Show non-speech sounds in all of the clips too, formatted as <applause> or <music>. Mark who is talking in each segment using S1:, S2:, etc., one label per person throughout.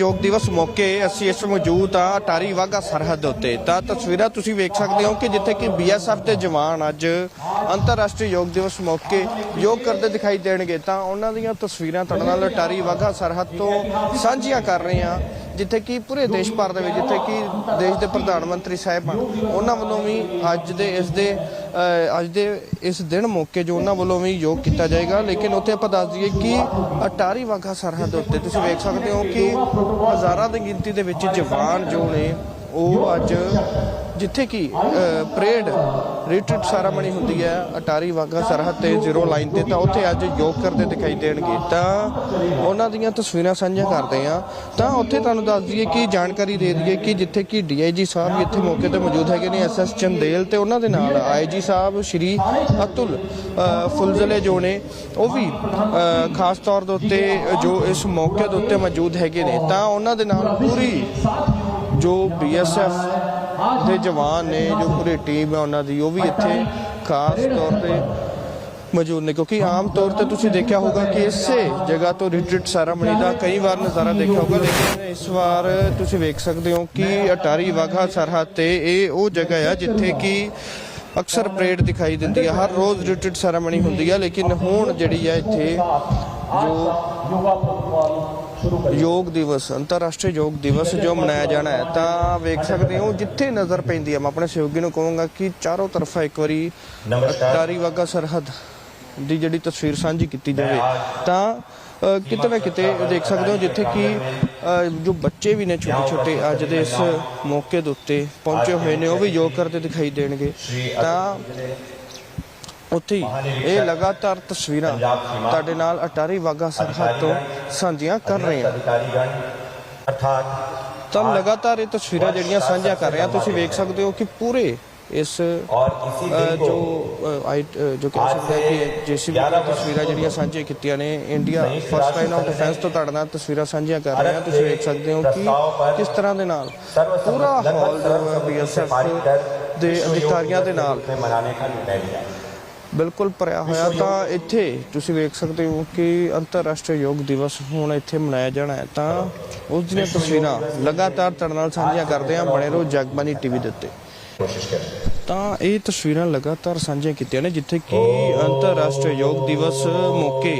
S1: ਯੋਗ ਦਿਵਸ ਮੌਕੇ ਅਸੀਂ ਇਸ ਮੌਜੂਦ ਆ ਅਟਾਰੀ ਵਾਗਾ ਸਰਹੱਦ ਉੱਤੇ। ਤਾਂ ਤਸਵੀਰਾਂ ਤੁਸੀਂ ਵੇਖ ਸਕਦੇ ਹੋ ਕਿ ਜਿੱਥੇ ਕਿ ਬੀਐਸਐਫ ਦੇ ਜਵਾਨ ਅੱਜ ਅੰਤਰਰਾਸ਼ਟਰੀ ਯੋਗ ਦਿਵਸ ਮੌਕੇ ਯੋਗ ਕਰਦੇ ਦਿਖਾਈ ਦੇਣਗੇ। ਤਾਂ ਉਹਨਾਂ ਦੀਆਂ ਤਸਵੀਰਾਂ ਤੁਹਾਡੇ ਨਾਲ ਅਟਾਰੀ ਵਾਗਾ ਸਰਹੱਦ ਤੋਂ ਸਾਂਝੀਆਂ ਕਰ ਰਹੇ ਹਾਂ, ਜਿੱਥੇ ਕਿ ਪੂਰੇ ਦੇਸ਼ ਭਰ ਦੇ ਵਿੱਚ, ਜਿੱਥੇ ਕਿ ਦੇਸ਼ ਦੇ ਪ੍ਰਧਾਨ ਮੰਤਰੀ ਸਾਹਿਬ ਹਨ, ਉਹਨਾਂ ਵੱਲੋਂ ਵੀ ਅੱਜ ਦੇ ਇਸ ਦੇ ਅੱਜ ਦੇ ਇਸ ਦਿਨ ਮੌਕੇ ਜੋ ਉਹਨਾਂ ਵੱਲੋਂ ਵੀ ਯੋਗ ਕੀਤਾ ਜਾਏਗਾ, ਲੇਕਿਨ ਉੱਥੇ ਆਪਾਂ ਦੱਸ ਦਈਏ ਕਿ ਅਟਾਰੀ ਵਾਘਾ ਸਰਹੱਦ ਉੱਤੇ ਤੁਸੀਂ ਵੇਖ ਸਕਦੇ ਹੋ ਕਿ ਹਜ਼ਾਰਾਂ ਦੀ ਗਿਣਤੀ ਦੇ ਵਿੱਚ ਜਵਾਨ ਜੋ ਨੇ, ਉਹ ਅੱਜ ਜਿੱਥੇ ਕਿ ਪਰੇਡ ਰਿਟਰੀਟ ਸੈਰਾਮਨੀ ਹੁੰਦੀ ਹੈ, ਅਟਾਰੀ ਵਾਘਾ ਸਰਹੱਦ ਤੇ ਜ਼ੀਰੋ ਲਾਈਨ ਤੇ। ਤਾਂ ਉੱਥੇ ਅੱਜ ਯੋਗ ਕਰਦੇ ਦਿਖਾਈ ਦੇਣਗੇ। ਤਾਂ ਉਹਨਾਂ ਦੀਆਂ ਤਸਵੀਰਾਂ ਸਾਂਝੀਆਂ ਕਰਦੇ ਆ ਤਾਂ ਉੱਥੇ ਤੁਹਾਨੂੰ ਦੱਸ ਦਈਏ ਕਿ, ਜਾਣਕਾਰੀ ਦੇ ਦਈਏ ਕਿ ਜਿੱਥੇ ਕਿ ਡੀਆਈਜੀ ਸਾਹਿਬ ਵੀ ਇੱਥੇ ਮੌਕੇ ਤੇ ਮੌਜੂਦ ਹੈਗੇ ਨੇ ਐਸਐਸ ਚੰਦੇਲ ਤੇ ਉਹਨਾਂ ਦੇ ਨਾਲ ਆਈਜੀ ਸਾਹਿਬ, ਸ਼੍ਰੀ ਅਤੁਲ ਫੁਲਜ਼ਲੇ ਜੋ ਨੇ, ਉਹ ਵੀ ਖਾਸ ਤੌਰ ਦੇ ਉੱਤੇ ਜੋ ਇਸ ਮੌਕੇ ਦੇ ਉੱਤੇ ਮੌਜੂਦ ਹੈਗੇ ਨੇ। ਤਾਂ ਉਹਨਾਂ ਦੇ ਨਾਲ ਪੂਰੀ ਜੋ ਬੀਐਸਐਫ ਦੇ ਜਵਾਨ ਨੇ ਜੋ ਪੂਰੀ ਟੀਮ ਹੈ ਉਹਨਾਂ ਦੀ, ਉਹ ਵੀ ਇੱਥੇ ਖਾਸ ਤੌਰ ਤੇ ਮੌਜੂਦ ਨੇ। ਕਿਉਂਕਿ ਆਮ ਤੌਰ ਤੇ ਤੁਸੀਂ ਦੇਖਿਆ ਹੋਗਾ ਕਿ ਇਸੇ ਜਗ੍ਹਾ ਤੋਂ ਰਿਟਰੀਟ ਸੈਰਾਮਨੀ ਦਾ ਕਈ ਵਾਰ ਨਜ਼ਾਰਾ ਦੇਖਿਆ ਹੋਗਾ ਲੇਕਿਨ ਇਸ ਵਾਰ ਤੁਸੀਂ ਵੇਖ ਸਕਦੇ ਹੋ ਕਿ ਅਟਾਰੀ ਵਾਘਾ ਸਰਹੱਦ ਤੇ ਇਹ ਉਹ ਜਗ੍ਹਾ ਆ ਜਿੱਥੇ ਕਿ ਅਕਸਰ ਪਰੇਡ ਦਿਖਾਈ ਦਿੰਦੀ ਹੈ ਹਰ ਰੋਜ਼ ਰਿਟਰੀਟ ਸੈਰਾਮਨੀ ਹੁੰਦੀ ਹੈ ਲੇਕਿਨ ਹੁਣ ਜਿਹੜੀ ਹੈ ਇੱਥੇ ਜੋ ਯੋਗ ਦਿਵਸ ਅੰਤਰਰਾਸ਼ਟਰੀ ਯੋਗ ਦਿਵਸ ਜੋ ਮਨਾਇਆ ਜਾਣਾ ਹੈ ਤਾਂ ਵੇਖ ਸਕਦੇ ਹੋ ਜਿੱਥੇ ਨਜ਼ਰ ਪੈਂਦੀ ਹੈ। ਮੈਂ ਆਪਣੇ ਸਹਿਯੋਗੀ ਨੂੰ ਕਹਾਂਗਾ ਕਿ ਚਾਰੋਂ ਤਰਫਾ ਇੱਕ ਵਾਰੀ ਅਟਾਰੀ ਵਾਗਾ ਸਰਹੱਦ ਦੀ ਜਿਹੜੀ ਤਸਵੀਰ ਸਾਂਝੀ ਕੀਤੀ ਜਾਵੇ ਤਾਂ ਕਿਤੇ ਨਾ ਕਿਤੇ ਦੇਖ ਸਕਦੇ ਹੋ ਜਿੱਥੇ ਕਿ ਜੋ ਬੱਚੇ ਵੀ ਨੇ ਛੋਟੇ ਛੋਟੇ ਅੱਜ ਦੇ ਇਸ ਮੌਕੇ ਦੇ ਉੱਤੇ ਪਹੁੰਚੇ ਹੋਏ ਨੇ ਉਹ ਵੀ ਯੋਗ ਕਰਦੇ ਦਿਖਾਈ ਦੇਣਗੇ। ਤਾਂ ਉੱਥੇ ਇਹ ਲਗਾਤਾਰ ਤਸਵੀਰਾਂ ਤੁਹਾਡੇ ਨਾਲ ਅਟਾਰੀ ਵਾਗਾ ਸਰਹੱਦ ਤੋਂ ਸਾਂਝੀਆਂ ਕਰ ਰਹੇ ਹਾਂ। ਤਾਂ ਲਗਾਤਾਰ ਇਹ ਤਸਵੀਰਾਂ ਜਿਹੜੀਆਂ ਸਾਂਝਾ ਕਰ ਰਹੇ ਹਾਂ ਤੁਸੀਂ ਵੇਖ ਸਕਦੇ ਹੋ ਕਿ ਪੂਰੇ ਇਸ ਜੋ ਜੋ ਕਹਿ ਸਕਦੇ ਹਾਂ ਕਿ ਜੇਸੀਬੀ ਦੀਆਂ ਤਸਵੀਰਾਂ ਜਿਹੜੀਆਂ ਸਾਂਝੇ ਕੀਤੀਆਂ ਨੇ India first line of defence ਤੋਂ ਤੁਹਾਡੇ ਨਾਲ ਤਸਵੀਰਾਂ ਸਾਂਝੀਆਂ ਕਰ ਰਹੇ ਹਾਂ। ਤੁਸੀਂ ਵੇਖ ਸਕਦੇ ਹੋ ਕਿ ਕਿਸ ਤਰ੍ਹਾਂ ਦੇ ਨਾਲ ਪੂਰਾ ਹਾਲ ਜੋ ਬੀਐਸਐਫ ਦੇ ਅਧਿਕਾਰੀਆਂ ਦੇ ਨਾਲ
S2: ਮਨਾਣੇ ਦਾ ਨਿਰਣਾ ਲਿਆ
S1: ਬਿਲਕੁਲ ਭਰਿਆ ਹੋਇਆ ਤਾਂ ਇੱਥੇ ਤੁਸੀਂ ਵੇਖ ਸਕਦੇ ਹੋ ਕਿ ਅੰਤਰਰਾਸ਼ਟਰੀ ਯੋਗ ਦਿਵਸ ਹੁਣ ਇੱਥੇ ਮਨਾਇਆ ਜਾਣਾ ਹੈ। ਤਾਂ ਉਸ ਦੀਆਂ ਤਸਵੀਰਾਂ ਲਗਾਤਾਰ ਤੁਹਾਡੇ ਨਾਲ ਸਾਂਝੀਆਂ ਕਰਦੇ ਹਾਂ ਬਣੇ ਰਹੋ ਜਗਬਾਨੀ ਟੀਵੀ ਦੇ ਉੱਤੇ। ਤਾਂ ਇਹ ਤਸਵੀਰਾਂ ਲਗਾਤਾਰ ਸਾਂਝੀਆਂ ਕੀਤੀਆਂ ਨੇ ਜਿੱਥੇ ਕਿ ਅੰਤਰਰਾਸ਼ਟਰੀ ਯੋਗ ਦਿਵਸ ਮੌਕੇ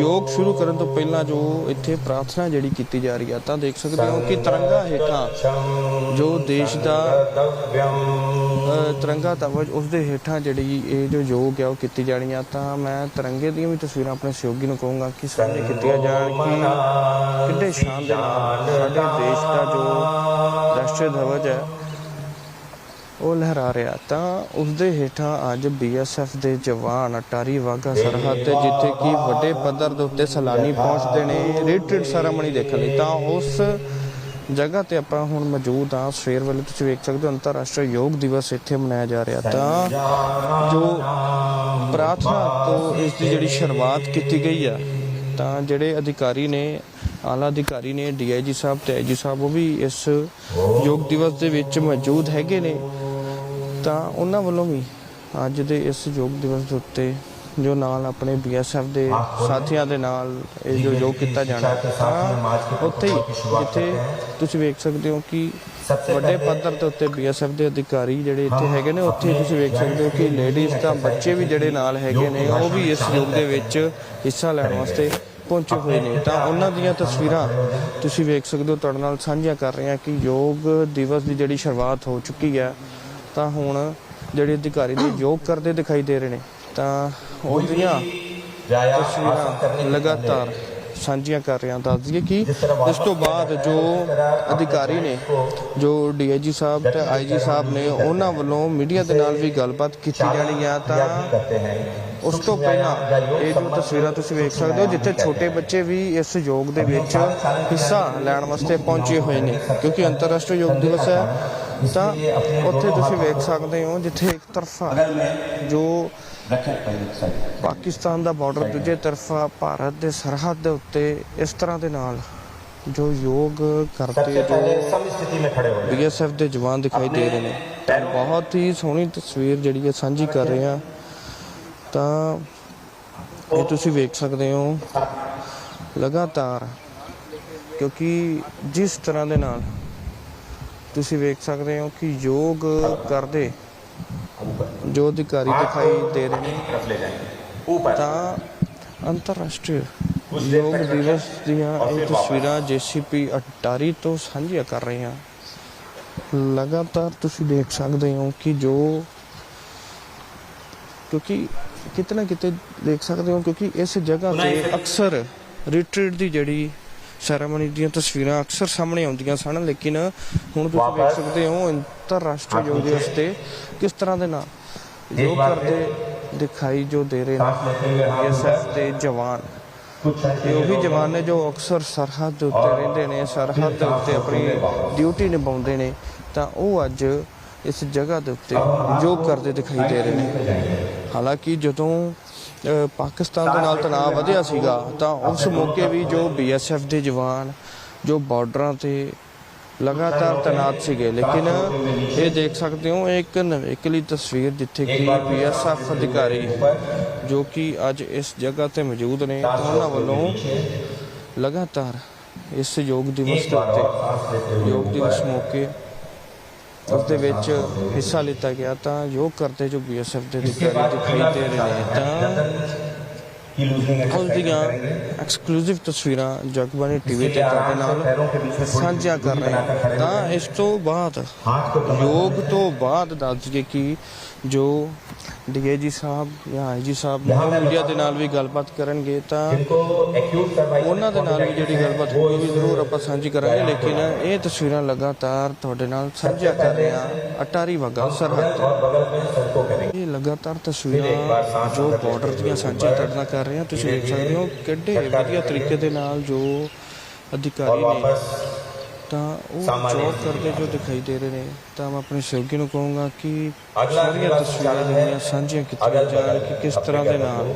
S1: ਯੋਗ ਸ਼ੁਰੂ ਕਰਨ ਤੋਂ ਪਹਿਲਾਂ ਜੋ ਇੱਥੇ ਪ੍ਰਾਰਥਨਾ ਜਿਹੜੀ ਕੀਤੀ ਜਾ ਰਹੀ ਆ ਤਾਂ ਦੇਖ ਸਕਦੇ ਹੋ ਕਿ ਤਿਰੰਗਾ ਹੇਠਾਂ ਜੋ ਦੇਸ਼ ਦਾ ਤਿਰੰਗਾ ਧਵਜ ਉਸ ਦੇ ਹੇਠਾਂ ਜਿਹੜੀ ਇਹ ਜੋ ਯੋਗ ਹੈ ਉਹ ਕੀਤੀ ਜਾਣੀ ਆ। ਤਾਂ ਮੈਂ ਤਿਰੰਗੇ ਦੀਆਂ ਵੀ ਤਸਵੀਰਾਂ ਆਪਣੇ ਸਹਿਯੋਗੀ ਨੂੰ ਕਹੂੰਗਾ ਕਿ ਸਾਹਮਣੇ ਕੀਤੀਆਂ ਜਾਣ ਕਿ ਕਿੰਨੇ ਸ਼ਾਨ ਦੇ ਨਾਲ ਸਾਡੇ ਦੇਸ਼ ਦਾ ਜੋ ਰਾਸ਼ਟਰੀ ਧਵਜ ਹੈ, ਉਹ ਲਹਿਰਾ ਰਿਹਾ। ਤਾਂ ਉਸ ਦੇ ਹੇਠਾਂ ਅੱਜ ਬੀਐਸਐਫ ਦੇ ਜਵਾਨ ਅਟਾਰੀ ਵਾਗਾ ਸਰਹੱਦ ਤੇ ਜਿੱਥੇ ਕਿ ਵੱਡੇ ਪੱਧਰ ਦੇ ਉੱਤੇ ਸੈਲਾਨੀ ਪਹੁੰਚਦੇ ਨੇ। ਰਿਟਰੀਟ ਸੈਰਾਮਨੀ ਦੇਖਣ ਲਈ। ਤਾਂ ਉਸ ਜਗ੍ਹਾ ਤੇ ਆਪਾਂ ਹੁਣ ਮੌਜੂਦ ਆ ਸਵੇਰ ਵੇਲੇ ਤੁਸੀਂ ਵੇਖ ਸਕਦੇ ਹੋ, ਅੰਤਰਰਾਸ਼ਟਰੀ ਯੋਗ ਦਿਵਸ ਇੱਥੇ ਮਨਾਇਆ ਜਾ ਰਿਹਾ। ਤਾਂ ਜੋ ਪ੍ਰਾਰਥਨਾ ਤੋਂ ਇਸ ਦੀ ਜਿਹੜੀ ਸ਼ੁਰੂਆਤ ਕੀਤੀ ਗਈ ਆ, ਤਾਂ ਜਿਹੜੇ ਅਧਿਕਾਰੀ ਨੇ, ਆਲਾ ਅਧਿਕਾਰੀ ਨੇ, ਡੀਆਈਜੀ ਸਾਹਿਬ ਤੇ ਆਈਜੀ ਸਾਹਿਬ, ਉਹ ਵੀ ਇਸ ਯੋਗ ਦਿਵਸ ਦੇ ਵਿੱਚ ਮੌਜੂਦ ਹੈਗੇ ਨੇ। ਤਾਂ ਉਹਨਾਂ ਵੱਲੋਂ ਵੀ ਅੱਜ ਦੇ ਇਸ ਯੋਗ ਦਿਵਸ ਦੇ ਉੱਤੇ ਜੋ ਨਾਲ ਆਪਣੇ ਬੀਐਸਐਫ ਦੇ ਸਾਥੀਆਂ ਦੇ ਨਾਲ ਇਹ ਜੋ ਯੋਗ ਕੀਤਾ ਜਾਣਾ। ਹੈ, ਤਾਂ ਉੱਥੇ ਹੀ ਜਿੱਥੇ ਤੁਸੀਂ ਵੇਖ ਸਕਦੇ ਹੋ ਕਿ ਵੱਡੇ ਪੱਧਰ ਦੇ ਉੱਤੇ ਬੀਐਸਐਫ ਦੇ ਅਧਿਕਾਰੀ ਜਿਹੜੇ ਇੱਥੇ ਹੈਗੇ ਨੇ ਉੱਥੇ ਤੁਸੀਂ ਵੇਖ ਸਕਦੇ ਹੋ ਕਿ ਲੇਡੀਜ਼ ਤਾਂ ਬੱਚੇ ਵੀ ਜਿਹੜੇ ਨਾਲ ਹੈਗੇ ਨੇ ਉਹ ਵੀ ਇਸ ਯੋਗ ਦੇ ਵਿੱਚ ਹਿੱਸਾ ਲੈਣ ਵਾਸਤੇ ਪਹੁੰਚੇ ਹੋਏ ਨੇ। ਤਾਂ ਉਹਨਾਂ ਦੀਆਂ ਤਸਵੀਰਾਂ ਤੁਸੀਂ ਵੇਖ ਸਕਦੇ ਹੋ ਤੁਹਾਡੇ ਨਾਲ ਸਾਂਝੀਆਂ ਕਰ ਰਹੇ ਹਾਂ ਕਿ ਯੋਗ ਦਿਵਸ ਦੀ ਜਿਹੜੀ ਸ਼ੁਰੂਆਤ ਹੋ ਚੁੱਕੀ ਹੈ ਤਾਂ ਹੁਣ ਜਿਹੜੇ ਅਧਿਕਾਰੀ ਨੇ <coughs> ਯੋਗ ਕਰਦੇ ਦਿਖਾਈ ਦੇ ਰਹੇ ਨੇ ਤਾਂ ਹੋ
S2: ਰਹੀਆਂ
S1: ਤਸਵੀਰਾਂ ਲਗਾਤਾਰ ਸਾਂਝੀਆਂ ਕਰ ਰਿਹਾ ਦੱਸ ਦਈਏ ਕਿ ਇਸ ਤੋਂ ਬਾਅਦ ਜੋ ਅਧਿਕਾਰੀ ਨੇ ਜੋ ਡੀਆਈਜੀ ਸਾਹਿਬ ਤੇ ਆਈਜੀ ਸਾਹਿਬ ਨੇ ਉਹਨਾਂ ਵੱਲੋਂ ਮੀਡੀਆ ਦੇ ਨਾਲ ਵੀ ਗੱਲਬਾਤ ਕੀਤੀ ਜਾਣੀ ਆ ਤਾਂ ਉਸ ਤੋਂ ਪਹਿਲਾਂ ਇਹ ਜੋ ਤਸਵੀਰਾਂ ਤੁਸੀਂ ਵੇਖ ਸਕਦੇ ਹੋ ਜਿੱਥੇ ਛੋਟੇ ਬੱਚੇ ਵੀ ਇਸ ਯੋਗ ਦੇ ਵਿੱਚ ਹਿੱਸਾ ਲੈਣ ਵਾਸਤੇ ਪਹੁੰਚੇ ਹੋਏ ਨੇ ਕਿਉਂਕਿ ਅੰਤਰਰਾਸ਼ਟਰੀ ਯੋਗ ਦਿਵਸ ਹੈ ਤਾਂ ਉੱਥੇ ਤੁਸੀਂ ਵੇਖ ਸਕਦੇ ਹੋ ਜਿੱਥੇ ਇੱਕ ਤਰਫਾ ਜੋ ਪਾਕਿਸਤਾਨ ਦਾ ਬਾਰਡਰ ਦੂਜੇ ਤਰਫਾ ਭਾਰਤ ਦੇ ਸਰਹੱਦ ਦੇ ਉੱਤੇ ਇਸ ਤਰ੍ਹਾਂ ਦੇ ਨਾਲ ਜੋ ਯੋਗ ਕਰਦੇ ਜੋ
S2: ਸਮ ਸਥਿਤੀ ਮੇ ਖੜੇ ਹੋਏ
S1: ਬੀਐਸਐਫ ਦੇ ਜਵਾਨ ਦਿਖਾਈ ਦੇ ਰਹੇ ਨੇ। ਬਹੁਤ ਹੀ ਸੋਹਣੀ ਤਸਵੀਰ ਜਿਹੜੀ ਹੈ ਸਾਂਝੀ ਕਰ ਰਹੇ ਆ ਤਾਂ ਇਹ ਤੁਸੀਂ ਵੇਖ ਸਕਦੇ ਹੋ। ਲਗਾਤਾਰ ਕਿਉਂਕਿ ਜਿਸ ਤਰ੍ਹਾਂ ਦੇ ਨਾਲ ਤੁਸੀਂ ਵੇਖ ਸਕਦੇ ਹੋ ਕਿ ਯੋਗ ਕਰਦੇ ਜੋ ਅਧਿਕਾਰੀ ਦਿਖਾਈ ਦੇ ਰਹੇ ਨੇ ਤਾਂ ਅੰਤਰਰਾਸ਼ਟਰੀ ਯੋਗ ਦਿਵਸ ਦੀਆਂ ਇਹ ਤਸਵੀਰਾਂ ਜੀਸੀਪੀ ਅਟਾਰੀ ਤੋਂ ਸਾਂਝੀਆਂ ਕਰ ਰਹੇ ਹਾਂ ਲਗਾਤਾਰ ਤੁਸੀਂ ਦੇਖ ਸਕਦੇ ਹੋ ਕਿ ਜੋ ਕਿਉਂਕਿ ਕਿਤਨਾ ਕਿਤੇ ਦੇਖ ਸਕਦੇ ਹੋ ਕਿਉਂਕਿ ਇਸ ਜਗ੍ਹਾ ਤੇ ਅਕਸਰ ਰਿਟਰੀਟ ਦੀ ਜਿਹੜੀ ਸੈਰੇਮਨੀ ਦੀਆਂ ਤਸਵੀਰਾਂ ਅਕਸਰ ਸਾਹਮਣੇ ਆਉਂਦੀਆਂ ਸਨ ਲੇਕਿਨ ਹੁਣ ਤੁਸੀਂ ਵੇਖ ਸਕਦੇ ਹੋ ਅੰਤਰਰਾਸ਼ਟਰੀ ਯੋਗ ਦਿਵਸ ਤੇ ਕਿਸ ਤਰ੍ਹਾਂ ਦੇ ਨਾਲ? ਯੋਗ ਕਰਦੇ ਦਿਖਾਈ ਜੋ ਦੇ ਰਹੇ ਨੇ ਬੀਐਸਐਫ ਦੇ ਜਵਾਨ। ਤੇ ਉਹੀ ਜਵਾਨ ਨੇ ਜੋ ਅਕਸਰ ਸਰਹੱਦ ਦੇ ਉੱਤੇ ਰਹਿੰਦੇ ਨੇ ਸਰਹੱਦ ਦੇ ਉੱਤੇ ਆਪਣੀ ਡਿਊਟੀ ਨਿਭਾਉਂਦੇ ਨੇ ਤਾਂ ਉਹ ਅੱਜ ਇਸ ਜਗ੍ਹਾ ਦੇ ਉੱਤੇ ਯੋਗ ਕਰਦੇ ਦਿਖਾਈ ਦੇ ਰਹੇ ਨੇ। ਹਾਲਾਂਕਿ ਜਦੋਂ ਪਾਕਿਸਤਾਨ ਦੇ ਨਾਲ ਤਣਾਅ ਵਧਿਆ ਸੀਗਾ, ਤਾਂ ਉਸ ਮੌਕੇ ਵੀ ਜੋ ਬੀਐਸਐਫ ਦੇ ਜਵਾਨ, ਜੋ ਬਾਰਡਰਾਂ ਤੇ ਲਗਾਤਾਰ ਤੈਨਾਤ ਸੀਗੇ, ਲੇਕਿਨ ਇਹ ਦੇਖ ਸਕਦੇ ਹੋ, ਇਹ ਇੱਕ ਨਵੇਕਲੀ ਤਸਵੀਰ ਜਿੱਥੇ ਕਿ ਬੀਐਸਐਫ ਅਧਿਕਾਰੀ ਜੋ ਕਿ ਅੱਜ ਇਸ ਜਗ੍ਹਾ ਤੇ ਮੌਜੂਦ ਨੇ ਉਹਨਾਂ ਵੱਲੋਂ ਲਗਾਤਾਰ ਇਸ ਯੋਗ ਦਿਵਸ ਦੇ ਉੱਤੇ, ਯੋਗ ਦਿਵਸ ਮੌਕੇ ਉਸ ਦੇ ਵਿੱਚ ਹਿੱਸਾ ਲਿੱਤਾ ਗਿਆ ਤਾਂ ਯੋਗ ਕਰਦੇ ਜੋ ਬੀਐਸਐਫ ਦੇ ਅਧਿਕਾਰੀ ਦਿਖਾਈ ਦੇ ਰਹੇ ਨੇ ਤਾਂ
S2: की लूजिंग
S1: ਉਸ ਦੀਆਂ ਐਕਸਕਲੂਸਿਵ ਤਸਵੀਰਾਂ ਜਗਬਾਣੀ ਟੀਵੀ ਤੇ ਤੁਹਾਡੇ ਨਾਲ
S2: पैरों के बीच में थोड़ी
S1: ਸਾਂਝਾ ਕਰ ਰਹੇ ਹਾਂ ਤਾਂ ਇਸ ਤੋਂ ਬਾਅਦ
S2: हाथ को कमर
S1: ਯੋਗ ਤੋਂ ਬਾਅਦ ਦੱਸ ਦਈਏ ਕਿ ਜੋ ਡੀਏਜੀ ਸਾਹਿਬ ਜਾਂ ਆਈਜੀ ਸਾਹਿਬ ਮੀਡੀਆ ਦੇ ਨਾਲ ਵੀ ਗੱਲਬਾਤ ਕਰਨਗੇ ਤਾਂ
S2: जिनको एक्यूट सर्वाइकल
S1: ਉਹਨਾਂ ਦੇ ਨਾਲ ਵੀ ਜਿਹੜੀ ਗੱਲਬਾਤ ਹੋਊਗੀ ਉਹ ਵੀ ਜ਼ਰੂਰ ਆਪਾਂ ਸਾਂਝੀ ਕਰਾਂਗੇ ਲੇਕਿਨ ਇਹ ਤਸਵੀਰਾਂ ਲਗਾਤਾਰ ਤੁਹਾਡੇ ਨਾਲ ਸਾਂਝਾ ਕਰ ਰਹੇ ਹਾਂ ਅਟਾਰੀ ਵਾਗਾ ਸਰਹੱਦ
S2: और बगल में सबको करेंगे
S1: ਇਹ ਲਗਾਤਾਰ ਤਸਵੀਰਾਂ ਜੋ ਬਾਰਡਰ ਦੀਆਂ ਸਾਂਝੀਆਂ ਤੁਹਾਡੇ ਨਾਲ ਕਰ ਰਹੇ ਹਾਂ ਤੁਸੀਂ ਦੇਖ ਸਕਦੇ ਹੋ ਕਿੱਡੇ ਵਧੀਆ ਤਰੀਕੇ ਦੇ ਨਾਲ ਜੋ ਅਧਿਕਾਰੀ ਨੇ ਤਾਂ ਉਹ ਜੋਬ ਕਰਦੇ ਜੋ ਦਿਖਾਈ ਦੇ ਰਹੇ ਨੇ। ਤਾਂ ਮੈਂ ਆਪਣੇ ਸਹਿਯੋਗੀ ਨੂੰ ਕਹੂੰਗਾ ਕਿ ਸਾਰੀਆਂ ਤਸਵੀਰਾਂ ਜਿਹੜੀਆਂ ਸਾਂਝੀਆਂ ਕੀਤੀਆਂ ਜਾਣ ਕਿ ਕਿਸ ਤਰ੍ਹਾਂ ਦੇ ਨਾਲ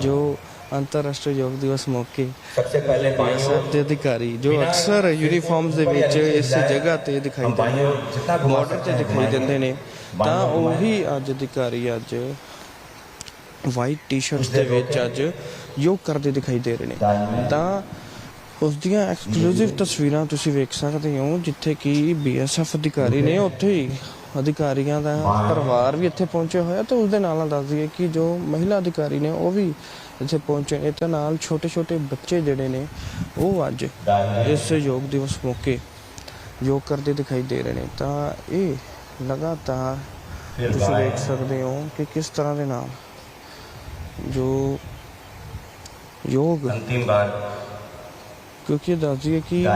S1: ਜੋ ਅੰਤਰਰਾਸ਼ਟਰੀ ਯੋਗ ਦਿਵਸ ਮੌਕੇ
S2: ਸਭ ਤੋਂ ਪਹਿਲੇ
S1: ਬਾਈ ਦੇ ਅਧਿਕਾਰੀ ਜੋ ਅਕਸਰ ਯੂਨੀਫਾਰਮਸ ਦੇ ਵਿੱਚ ਇਸ ਜਗ੍ਹਾ ਤੇ ਦਿਖਾਈ ਦਿੰਦੇ ਨੇ। ਤੇ ਦਿਖਾਈ ਦਿੰਦੇ ਨੇ। ਤਾਂ ਉਹੀ ਅੱਜ ਅਧਿਕਾਰੀ ਅੱਜ ਵਾਈਟ ਟੀ-ਸ਼ਰਟਸ ਦੇ ਵਿੱਚ ਅੱਜ ਯੋਗ ਕਰਦੇ ਦਿਖਾਈ ਦੇ ਰਹੇ ਨੇ। ਤਾਂ ਉਸ ਦੀਆਂ ਐਕਸਕਲੂਸਿਵ ਤਸਵੀਰਾਂ ਤੁਸੀਂ ਵੇਖ ਸਕਦੇ ਹੋ ਜਿੱਥੇ ਕਿ ਬੀਐਸਐਫ ਅਧਿਕਾਰੀ ਨੇ ਉੱਥੇ ਹੀ ਅਧਿਕਾਰੀਆਂ ਦਾ ਪਰਿਵਾਰ ਵੀ ਇੱਥੇ ਪਹੁੰਚਿਆ ਹੋਇਆ ਤੇ ਉਸ ਦੇ ਨਾਲ ਨਾਲ ਦੱਸਦੀ ਹੈ ਕਿ ਜੋ ਮਹਿਲਾ ਅਧਿਕਾਰੀ ਨੇ ਉਹ ਵੀ ਇੱਥੇ ਪਹੁੰਚੇ ਨੇ ਤੇ ਨਾਲ ਛੋਟੇ-ਛੋਟੇ ਬੱਚੇ ਜਿਹੜੇ ਨੇ ਉਹ ਅੱਜ ਇਸ ਯੋਗ ਦਿਵਸ ਮੌਕੇ ਯੋਗ ਕਰਦੇ ਦਿਖਾਈ ਦੇ ਰਹੇ ਨੇ। ਤਾਂ ਇਹ ਲਗਾਤਾਰ ਤੁਸੀਂ ਵੇਖ ਸਕਦੇ ਹੋ ਕਿ ਕਿਸ ਤਰ੍ਹਾਂ ਦੇ ਨਾਲ ਜੋ ਯੋਗ
S2: ਅੰਤਿਮ ਵਾਰ
S1: ਕਿਉਂਕਿ ਦੱਸਦੀ ਹੈ ਕਿ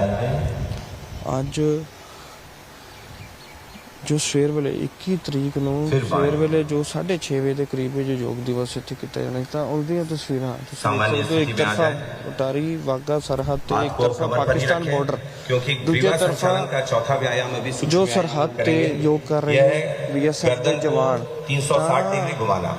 S1: ਅੱਜ ਜੋ ਸਵੇਰ ਵੇਲੇ 21 ਤਰੀਕ ਨੂੰ ਸਵੇਰ ਵੇਲੇ ਜੋ 6:30 ਵਜੇ ਦੇ ਕਰੀਬ ਜੋ ਯੋਗ ਦਿਵਸ ਇੱਥੇ ਕੀਤਾ ਜਾਣਾ ਤਾਂ ਉਹਦੀਆਂ ਤਸਵੀਰਾਂ ਤੁਸੀਂ ਤੋਂ ਇੱਕ ਤਰਫਾ ਉਤਾਰੀ ਵਾਗਾ ਸਰਹੱਦ ਤੇ ਇੱਕ ਤਰਫਾ ਪਾਕਿਸਤਾਨ ਬਾਰਡਰ
S2: ਕਿਉਂਕਿ
S1: ਦੂਜੇ
S2: ਤਰਫਾ
S1: ਦਾ ਚੌਥਾ
S2: ਵਿਆਯਾਮ
S1: ਅਭੀ ਜੋ ਸਰਹੱਦ
S2: ਤੇ
S1: ਯੋਗ
S2: ਕਰ
S1: ਰਹੇ ਹੈ
S2: ਬੀਐਸਐਫ ਦੇ
S1: ਜਵਾਨ।
S2: 360 ਡਿਗਰੀ ਘੁਮਾਣਾ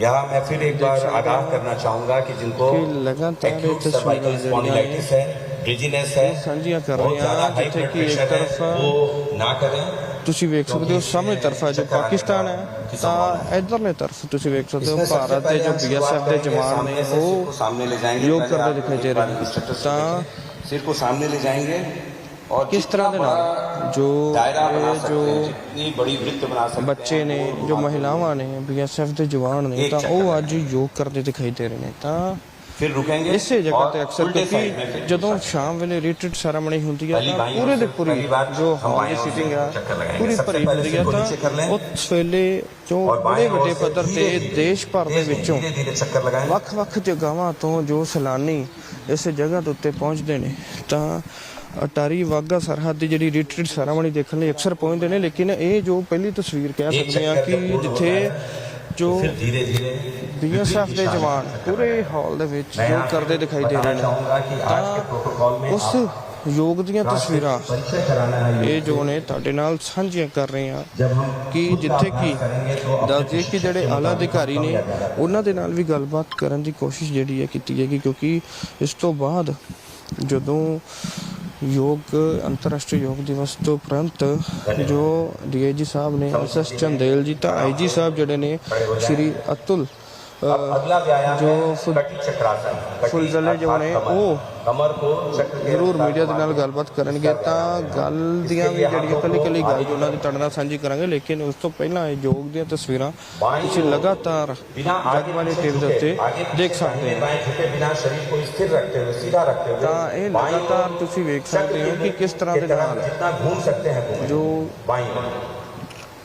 S2: यहाँ मैं फिर एक बार
S1: सकते
S2: आगाह
S1: हैं
S2: करना चाहूंगा कि जिनको
S1: कि लगातार ये
S2: acute
S1: तस्वीरें
S2: cervical
S1: जरिए
S2: spondylitis है ड्रिजीनेस है
S1: ਸਾਂਝੀਆਂ ਕਰ
S2: बहुत
S1: ਰਹੇ
S2: ज्यादा
S1: ਹਾਂ
S2: हाई
S1: ਜਿੱਥੇ
S2: ब्लड
S1: ਕਿ ਇੱਕ
S2: प्रेशर है
S1: ਤਰਫ
S2: वो ना करें
S1: ਤੁਸੀਂ ਵੇਖ ਸਕਦੇ ਹੋ ਸਾਹਮਣੇ ਤਰਫਾ ਜੋ ਪਾਕਿਸਤਾਨ ਹੈ ਤਾਂ ਇਧਰਲੇ ਤਰਫ ਤੁਸੀਂ ਵੇਖ ਸਕਦੇ ਹੋ
S2: इसमें सबसे
S1: ਭਾਰਤ ਦੇ
S2: पहले
S1: ਜੋ
S2: हम
S1: ਬੀਐਸਐਫ
S2: शुरुआत
S1: ਦੇ
S2: करेंगे,
S1: ਜਵਾਨ ਨੇ
S2: सामने से सिर को
S1: ਉਹ
S2: सामने ले जाएंगे
S1: योग
S2: पहले
S1: करते
S2: आप
S1: दिखाई
S2: एक
S1: दे
S2: बार
S1: रहे हैं।
S2: instructor से
S1: ਤਾਂ
S2: देखें। सिर को सामने ले ਔਰ
S1: ਕਿਸ ਤਰ੍ਹਾਂ ਦੇ ਨਾਲ ਜੋ
S2: ਦਾਇਰਾ
S1: ਬਣਾ
S2: ਸਕਦੇ
S1: ਜੋ
S2: ਜਿੰਨੀ ਬੜੀ ਵ੍ਰਿਤ ਬਣਾ ਸਕਦੇ
S1: ਬੱਚੇ ਨੇ ਜੋ ਮਹਿਲਾਵਾਂ ਨੇ ਬੀਐਸਐਫ ਦੇ ਜਵਾਨ ਨੇ ਤਾਂ ਉਹ ਅੱਜ ਯੋਗ ਕਰਦੇ ਦਿਖਾਈ ਦੇ ਰਹੇ ਨੇ ਤਾਂ
S2: ਫਿਰ ਰੁਕਾਂਗੇ
S1: ਇਸੇ ਜਗ੍ਹਾ ਤੇ ਅਕਸਰ ਕਿਉਂਕਿ ਜਦੋਂ ਸ਼ਾਮ ਵੇਲੇ ਰਿਟਰੀਟ ਸੈਰਾਮਨੀ ਹੁੰਦੀ ਹੈ ਪੂਰੇ ਦੇ ਪੂਰੀ ਜੋ
S2: ਹਮਾਰੀ
S1: ਸੀਟਿੰਗ ਆ ਪੂਰੀ ਭਰੀ ਹੁੰਦੀ ਹੈ ਤਾਂ ਉਸ ਵੇਲੇ ਜੋ ਬੜੇ ਵੱਡੇ ਪੱਧਰ ਤੇ ਦੇਸ਼ ਭਰ ਦੇ ਵਿੱਚੋਂ ਵੱਖ-ਵੱਖ ਜਗ੍ਹਾਵਾਂ ਤੋਂ ਜੋ ਸਲਾਨੀ ਇਸ ਜਗ੍ਹਾ ਦੇ ਉੱਤੇ ਪਹੁੰਚਦੇ ਨੇ ਤਾਂ ਅਟਾਰੀ ਵਾਗਾ ਸਰਹੱਦ ਦੀ ਜਿਹੜੀ ਰਿਟਰੀਟ ਸੈਰਾਮਨੀ ਦੇਖਣ ਲਈ ਅਕਸਰ ਪਹੁੰਚਦੇ ਨੇ ਲੇਕਿਨ ਇਹ ਜੋ ਪਹਿਲੀ ਤਸਵੀਰ ਕਹਿ ਸਕਦੇ ਆ ਕਿ ਜਿੱਥੇ ਜੋ ਬੀਐਸਐਫ ਦੇ ਜਵਾਨ ਪੂਰੇ ਹਾਲ ਦੇ ਵਿੱਚ
S2: ਜੋ
S1: ਕਰਦੇ ਦਿਖਾਈ ਦੇ ਰਹੇ ਨੇ। ਤਾਂ ਉਸ ਯੋਗ ਦੀਆਂ ਤਸਵੀਰਾਂ ਇਹ ਜੋ ਨੇ ਤੁਹਾਡੇ ਨਾਲ ਸਾਂਝੀਆਂ ਕਰ ਰਹੇ
S2: ਆ
S1: ਕਿ ਜਿੱਥੇ ਕਿ ਦੱਸਦੇ ਕਿ ਜਿਹੜੇ ਆਲਾ ਅਧਿਕਾਰੀ ਨੇ ਉਹਨਾਂ ਦੇ ਨਾਲ ਵੀ ਗੱਲਬਾਤ ਕਰਨ ਦੀ ਕੋਸ਼ਿਸ਼ ਜਿਹੜੀ ਹੈ ਕੀਤੀ ਜਾਏਗੀ ਕਿਉਂਕਿ ਇਸ ਤੋਂ ਬਾਅਦ ਜਦੋਂ ਯੋਗ, ਅੰਤਰਰਾਸ਼ਟਰੀ ਯੋਗ ਦਿਵਸ ਤੋਂ ਉਪਰੰਤ ਜੋ ਡੀਆਈਜੀ ਸਾਹਿਬ ਨੇ ਐਸਐਸ ਚੰਦੇਲ ਜੀ, ਤਾਂ ਆਈਜੀ ਸਾਹਿਬ ਜਿਹੜੇ ਨੇ, ਸ਼੍ਰੀ ਅਤੁਲ ਜੋ
S2: ਫੁਲਜ਼ਲੇ ਜੋ ਨੇ ਉਹ
S1: ਜ਼ਰੂਰ ਮੀਡੀਆ ਦੇ ਦੀਆਂ ਵੀ ਜਿਹੜੀਆਂ ਕੱਲੀ ਕੱਲੀ ਗੱਲ ਉਹਨਾਂ ਦੀ ਤੁਹਾਡੇ ਸਾਂਝੀ ਕਰਾਂਗੇ ਲੇਕਿਨ ਉਸ ਤੋਂ ਪਹਿਲਾਂ ਇਹ ਯੋਗ ਦੀਆਂ ਤਸਵੀਰਾਂ ਤੁਸੀਂ ਲਗਾਤਾਰ
S2: ਜਗਵਾਲੀ
S1: ਟੀਵੀ ਦੇਖ ਸਕਦੇ ਤਾਂ ਇਹ ਲਗਾਤਾਰ ਤੁਸੀਂ ਵੇਖ ਸਕਦੇ ਹੋ ਕਿ ਕਿਸ ਤਰ੍ਹਾਂ ਦੇ ਨਾਲ ਜੋ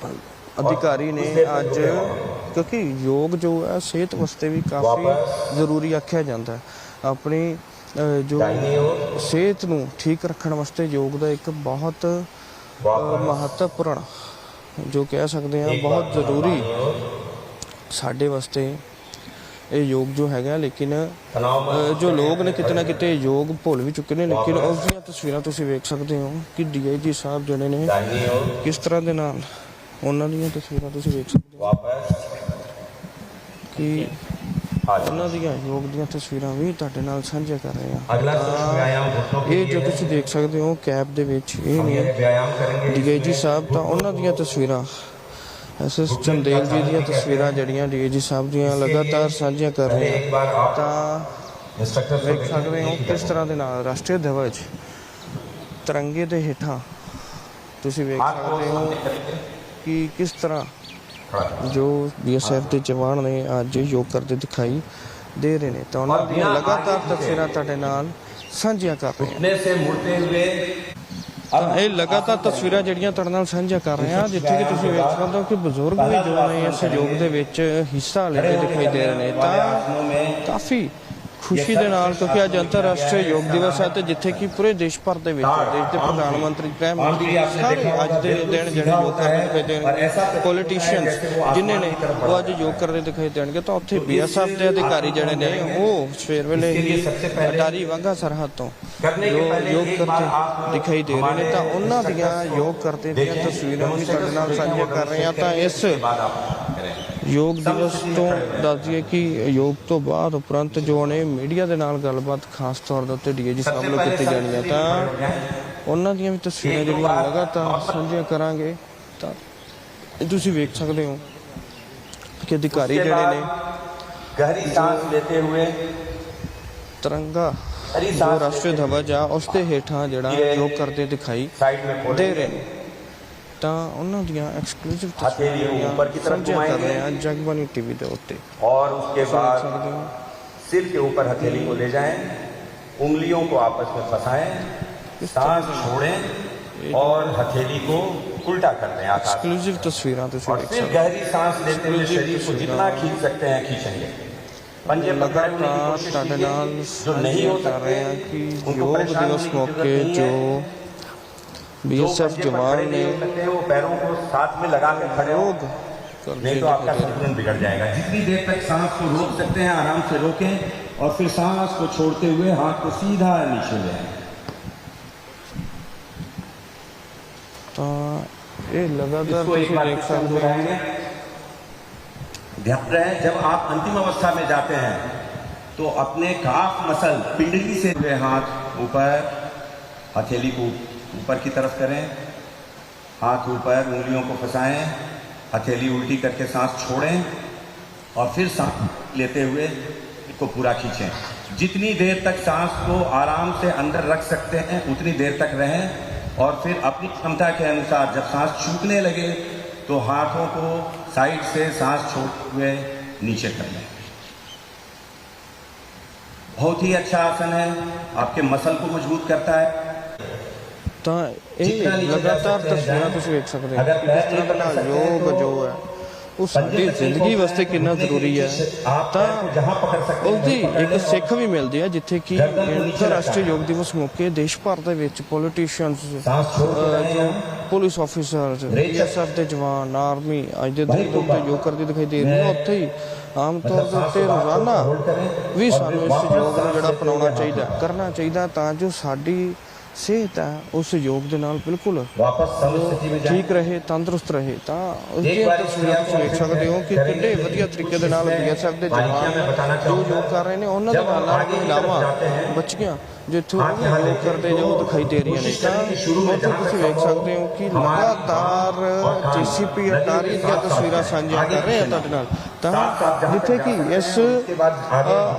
S2: ਬਾਈ।
S1: ਅਧਿਕਾਰੀ ਨੇ ਅੱਜ ਕਿਉਂਕਿ ਯੋਗ ਜੋ ਹੈ ਸਿਹਤ ਵਾਸਤੇ ਵੀ ਕਾਫੀ ਜ਼ਰੂਰੀ ਆਖਿਆ ਜਾਂਦਾ ਆਪਣੀ ਜੋ ਸਿਹਤ ਨੂੰ ਠੀਕ ਰੱਖਣ ਵਾਸਤੇ ਯੋਗ ਦਾ ਇੱਕ ਬਹੁਤ ਮਹੱਤਵਪੂਰਨ ਜੋ ਕਹਿ ਸਕਦੇ
S2: ਆ
S1: ਬਹੁਤ ਜ਼ਰੂਰੀ ਸਾਡੇ ਵਾਸਤੇ ਇਹ ਯੋਗ ਜੋ ਹੈਗਾ ਲੇਕਿਨ ਜੋ ਲੋਕ ਨੇ ਕਿਤਨਾ ਕਿਤੇ ਯੋਗ ਭੁੱਲ ਵੀ ਚੁੱਕੇ ਨੇ ਲੇਕਿਨ ਉਸ ਦੀਆਂ ਤਸਵੀਰਾਂ ਤੁਸੀਂ ਵੇਖ ਸਕਦੇ ਹੋ ਕਿ ਡੀਆਈਜੀ ਸਾਹਿਬ ਜਿਹੜੇ ਨੇ ਕਿਸ ਤਰ੍ਹਾਂ ਦੇ ਨਾਲ ਉਹਨਾਂ ਦੀਆਂ ਤਸਵੀਰਾਂ ਤੁਸੀਂ ਵੇਖ ਸਕਦੇ ਹੋ।
S2: ਵਾਪਸ
S1: ਕਿ ਉਹਨਾਂ ਦੀਆਂ ਯੋਗ ਦੀਆਂ ਤਸਵੀਰਾਂ ਵੀ ਤੁਹਾਡੇ ਨਾਲ ਸਾਂਝਾ ਕਰ ਰਹੇ ਹਾਂ।
S2: ਅਗਲਾ ਵਿਆਯਾਮ ਗੁੱਟੋ
S1: ਇਹ ਜੋ ਤੁਸੀਂ ਦੇਖ ਸਕਦੇ ਹੋ ਕੈਪ ਦੇ ਵਿੱਚ ਇਹ ਨੇ
S2: ਵਿਆਯਾਮ
S1: ਕਰਨਗੇ
S2: ਡੀਏਜੀ
S1: ਸਾਹਿਬ ਤਾਂ ਉਹਨਾਂ ਦੀਆਂ ਤਸਵੀਰਾਂ ਐਸਐਸ ਚੰਦੇਲ ਜੀ ਦੀਆਂ ਤਸਵੀਰਾਂ ਜਿਹੜੀਆਂ ਡੀਏਜੀ ਸਾਹਿਬ ਦੀਆਂ ਲਗਾਤਾਰ ਸਾਂਝੀਆਂ ਕਰ ਰਹੇ ਹਾਂ। ਤਾਂ
S2: ਇੰਸਟ੍ਰਕਟਰ
S1: ਦੇਖ ਸਕਦੇ ਹੋ ਕਿਸ ਤਰ੍ਹਾਂ ਦੇ ਨਾਲ ਰਾਸ਼ਟਰੀ ਧਵਜ ਤਿਰੰਗੇ ਦੇ ਹੇਠਾਂ ਤੁਸੀਂ ਵੇਖ ਸਕਦੇ ਹੋ।
S2: सामने करेंगे
S1: ਕਿ ਕਿਸ ਤਰ੍ਹਾਂ
S2: खड़ा
S1: ਜੋ ਬੀਐਸਐਫ ਦੇ ਜਵਾਨ ਨੇ ਅੱਜ ਯੋਗ ਕਰਦੇ ਦਿਖਾਈ ਦੇ ਰਹੇ ਨੇ ਤਾਂ ਉਹਨਾਂ ਦੀਆਂ ਲਗਾਤਾਰ ਤਸਵੀਰਾਂ ਤੁਹਾਡੇ ਨਾਲ ਸਾਂਝੀਆਂ ਕਰ ਰਹੇ ਹਾਂ
S2: घुटने से मुड़ते हुए
S1: ਤਾਂ ਇਹ ਲਗਾਤਾਰ ਤਸਵੀਰਾਂ ਜਿਹੜੀਆਂ ਤੁਹਾਡੇ ਨਾਲ ਸਾਂਝੀਆਂ ਕਰ ਰਹੇ ਹਾਂ ਜਿੱਥੇ ਕਿ ਤੁਸੀਂ ਵੇਖ ਸਕਦੇ ਹੋ ਕਿ ਬਜ਼ੁਰਗ ਵੀ ਜੋ ਨੇ ਇਸ ਯੋਗ ਦੇ ਵਿੱਚ ਹਿੱਸਾ ਲੈਂਦੇ ਦਿਖਾਈ ਦੇ ਰਹੇ ਨੇ ਤਾਂ
S2: आसनों में
S1: ਕਾਫੀ ਖੁਸ਼ੀ ਦੇ ਨਾਲ ਕਿਉਂਕਿ ਅੱਜ ਅੰਤਰਰਾਸ਼ਟਰੀ ਯੋਗ ਦਿਵਸ ਹੈ ਤੇ ਜਿੱਥੇ ਕਿ ਪੂਰੇ ਦੇਸ਼ ਭਰ ਦੇ ਵਿੱਚ ਦੇਸ਼ ਦੇ ਪ੍ਰਧਾਨ ਮੰਤਰੀ ਪ੍ਰੈਮ ਮੋਦੀ ਸਾਰੇ ਅੱਜ ਦੇ ਦਿਨ ਜਿਹੜੇ ਯੋਗ ਕਰਦੇ ਦਿਖਾਈ ਦੇਣਗੇ। ਪੋਲੀਟੀਸ਼ੀਅਨਸ ਜਿਨ੍ਹਾਂ ਨੇ ਉਹ ਅੱਜ ਯੋਗ ਕਰਦੇ ਦਿਖਾਈ ਦੇਣਗੇ ਤਾਂ ਉੱਥੇ ਬੀਐਸਐਫ ਦੇ ਅਧਿਕਾਰੀ ਜਿਹੜੇ ਨੇ ਉਹ ਸਵੇਰ ਵੇਲੇ ਹੀ ਅਟਾਰੀ ਵਾਂਗਾ ਸਰਹੱਦ ਤੋਂ ਯੋਗ ਕਰਦੇ ਦਿਖਾਈ ਦੇ ਰਹੇ ਨੇ ਤਾਂ ਉਹਨਾਂ ਦੀਆਂ ਯੋਗ ਕਰਦੇ ਦੀਆਂ ਤਸਵੀਰਾਂ ਵੀ ਸਾਡੇ ਨਾਲ ਸਾਂਝੀਆਂ ਕਰ ਰਹੇ ਆ ਤਾਂ ਇਸ ਯੋਗ ਦਿਵਸ ਤੋਂ ਦੱਸ ਦਈਏ ਕਿ ਯੋਗ ਤੋਂ ਬਾਅਦ ਉਪਰੰਤ ਜੋ ਨੇ ਮੀਡੀਆ ਦੇ ਨਾਲ ਗੱਲਬਾਤ ਖਾਸ ਤੌਰ ਦੇ ਉੱਤੇ ਡੀਏਜੀ ਸਾਹਿਬ ਨੂੰ ਕੀਤੀ ਜਾਣੀ ਹੈ ਤਾਂ ਉਹਨਾਂ ਦੀਆਂ ਵੀ ਤਸਵੀਰਾਂ ਜਿਹੜੀਆਂ ਲਗਾਤਾਰ ਸਾਂਝੀਆਂ ਕਰਾਂਗੇ ਤਾਂ ਤੁਸੀਂ ਵੇਖ ਸਕਦੇ ਹੋ ਕਿ ਅਧਿਕਾਰੀ ਜਿਹੜੇ ਨੇ
S2: ਗਹਿਰੀ ਸਾਹ ਲੈਤੇ ਹੋਏ
S1: ਤਿਰੰਗਾ ਜੋ ਰਾਸ਼ਟਰੀ ਧਵਜ ਆ ਉਸ ਹੇਠਾਂ ਜਿਹੜਾ ਯੋਗ ਕਰਦੇ ਦਿਖਾਈ ਦੇ ਰਹੇ ਨੇ। ਤਾਂ ਉਹਨਾਂ ਦੀਆਂ ਐਕਸਕਲੂਸਿਵ ਤਸਵੀਰਾਂ
S2: ਉੱਪਰ ਕੀ ਤਰਫ
S1: ਘੁਮਾਏंगे
S2: आज
S1: जगबानी टीवी ਦੇ ਉੱਤੇ।
S2: और उसके बाद सिर के ऊपर हथेली को ले जाएँ उंगलियों को आपस में फंसाएँ सांस छोड़ें और हथेली को उल्टा कर दें
S1: एक्सक्लूसिव तस्वीरें तो
S2: और फिर गहरी सांस लेते हुए शरीर को जितना खींच सकते हैं खींचेंगे पंजे
S1: लगातार
S2: जो नहीं हो सकते
S1: हैं
S2: उनको
S1: दिवस
S2: मौके जो बीएसएफ जवान ने वो पैरों को साथ में लगा के खड़े हो। नहीं तो आपका संतुलन बिगड़ जाएगा। जितनी देर तक सांस को रोक सकते हैं आराम से रोकें और फिर सांस को छोड़ते हुए हाथ को सीधा नीचे ले
S1: तो
S2: ये ध्यान रहे जब आप अंतिम अवस्था में जाते हैं तो अपने काफ मसल पिंडली से हाथ ऊपर हथेली को ऊपर की तरफ़ करें, हाथ ऊपर, उंगलियों को फंसाएँ, हथेली उल्टी करके सांस छोड़ें और फिर सांस लेते हुए इसको पूरा खींचें। जितनी देर तक सांस को आराम से अंदर रख सकते हैं, उतनी देर तक रहें और फिर अपनी क्षमता के अनुसार जब सांस छूटने लगे तो हाथों को साइड से सांस छोड़ते हुए नीचे कर लें। बहुत ही अच्छा आसन है, आपके मसल को मज़बूत करता है।
S1: ਤਾਂ ਇਹ ਲਗਾਤਾਰ ਤਸਵੀਰਾਂ ਤੁਸੀਂ ਵੇਖ ਸਕਦੇ ਹੋ। ਕਿ ਕਿਸ ਤਰ੍ਹਾਂ ਦਾ ਯੋਗ ਜੋ ਹੈ ਉਹ ਸਾਡੀ ਜ਼ਿੰਦਗੀ ਵਾਸਤੇ ਕਿੰਨਾ ਜ਼ਰੂਰੀ ਹੈ ਤਾਂ ਉਹਦੀ ਇੱਕ ਸਿੱਖ ਵੀ ਮਿਲਦੀ ਹੈ ਜਿੱਥੇ ਕਿ ਅੰਤਰਰਾਸ਼ਟਰੀ ਯੋਗ ਦਿਵਸ ਮੌਕੇ ਦੇਸ਼ ਭਰ ਦੇ ਵਿੱਚ ਪੋਲੀਟੀਸ਼ੀਅਨਸ ਪੁਲਿਸ ਆਫੀਸਰਸ ਬੀਐਸਐਫ ਦੇ ਜਵਾਨ ਆਰਮੀ ਅੱਜ ਦੇ ਦਿਨ ਤੋਂ ਯੋਗ ਕਰਦੇ ਦਿਖਾਈ ਦੇ ਰਹੇ ਨੇ ਉੱਥੇ ਹੀ ਆਮ ਤੌਰ ਦੇ ਉੱਤੇ ਰੋਜ਼ਾਨਾ ਵੀ ਸਾਨੂੰ ਇਸ ਯੋਗ ਨੂੰ ਜਿਹੜਾ ਅਪਣਾਉਣਾ ਚਾਹੀਦਾ ਕਰਨਾ ਚਾਹੀਦਾ ਤਾਂ ਜੋ ਸਾਡੀ ਸਿਹਤ ਹੈ ਉਸ ਯੋਗ ਦੇ ਨਾਲ ਬਿਲਕੁਲ
S2: ਵਾਪਸ ਸਮੇਂ ਸਥਿਤੀ ਵਿੱਚ
S1: ਠੀਕ ਰਹੇ ਤੰਦਰੁਸਤ ਰਹੇ ਤਾਂ ਉਸ ਦੀ ਤਸਵੀਰਾਂ ਤੁਸੀਂ ਵੇਖ ਸਕਦੇ ਹੋ ਕਿ ਕਿੰਨੇ ਵਧੀਆ ਤਰੀਕੇ ਦੇ ਨਾਲ ਬੀਐਸਐਫ ਦੇ ਜਵਾਨ ਜੋ ਯੋਗ ਕਰ ਰਹੇ ਨੇ ਉਹਨਾਂ ਦੇ ਨਾਲ ਨਾਲ ਬੱਚੀਆਂ। ਜਿੱਥੇ ਉਹ ਵੀ ਯੋਗ ਕਰਦੇ ਜੋ ਦਿਖਾਈ ਦੇ ਰਹੀਆਂ ਨੇ ਤਾਂ ਉੱਥੇ ਤੁਸੀਂ ਵੇਖ ਸਕਦੇ ਹੋ ਕਿ ਲਗਾਤਾਰ ਜੀਸੀਪੀ ਅਟਾਰੀ ਦੀਆਂ ਤਸਵੀਰਾਂ ਸਾਂਝੀਆਂ ਕਰ ਰਹੇ ਆ ਤੁਹਾਡੇ ਨਾਲ। ਤਾਂ ਜਿੱਥੇ ਕਿ ਇਸ